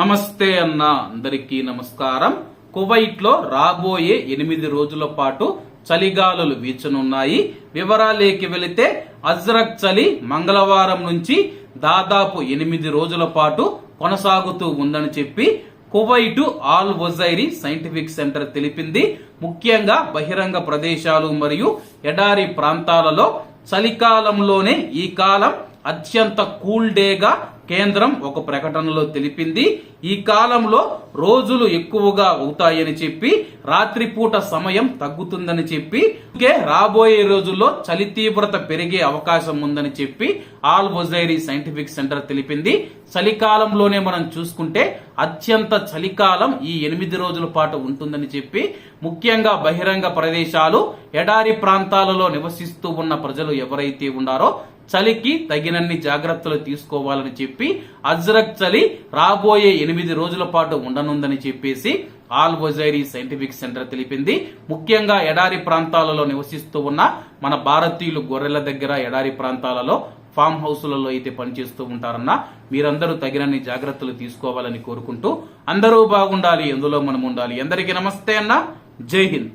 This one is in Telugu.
నమస్తే అన్న అందరికీ నమస్కారం. కువైట్లో రాబోయే ఎనిమిది రోజుల పాటు చలిగాలులు వీచనున్నాయి. వివరాలేకి వెళితే అజ్రక్ చలి మంగళవారం నుంచి దాదాపు ఎనిమిది రోజుల పాటు కొనసాగుతూ ఉందని చెప్పి కువైటు ఆల్ వజైరీ సైంటిఫిక్ సెంటర్ తెలిపింది. ముఖ్యంగా బహిరంగ ప్రదేశాలు మరియు ఎడారి ప్రాంతాలలో చలికాలంలోనే ఈ కాలం అత్యంత కూల్ డేగా కేంద్రం ఒక ప్రకటనలో తెలిపింది. ఈ కాలంలో రోజులు ఎక్కువగా అవుతాయని చెప్పి రాత్రిపూట సమయం తగ్గుతుందని చెప్పి రాబోయే రోజుల్లో చలి తీవ్రత పెరిగే అవకాశం ఉందని చెప్పి ఆల్ వజైరీ సైంటిఫిక్ సెంటర్ తెలిపింది. చలికాలంలోనే మనం చూసుకుంటే అత్యంత చలికాలం ఈ ఎనిమిది రోజుల పాటు ఉంటుందని చెప్పి ముఖ్యంగా బహిరంగ ప్రదేశాలు ఎడారి ప్రాంతాలలో నివసిస్తూ ఉన్న ప్రజలు ఎవరైతే ఉన్నారో చలికి తగినన్ని జాగ్రత్తలు తీసుకోవాలని చెప్పి అజ్రక్ చలి రాబోయే ఎనిమిది రోజుల పాటు ఉండనుందని చెప్పేసి ఆల్ వజైరీ సైంటిఫిక్ సెంటర్ తెలిపింది. ముఖ్యంగా ఎడారి ప్రాంతాలలో నివసిస్తూ ఉన్న మన భారతీయులు గొర్రెల దగ్గర ఎడారి ప్రాంతాలలో ఫామ్ హౌస్లలో అయితే పనిచేస్తూ ఉంటారన్న మీరందరూ తగినన్ని జాగ్రత్తలు తీసుకోవాలని కోరుకుంటూ అందరూ బాగుండాలి ఎందులో మనం ఉండాలి అందరికీ నమస్తే అన్న. జై హింద్.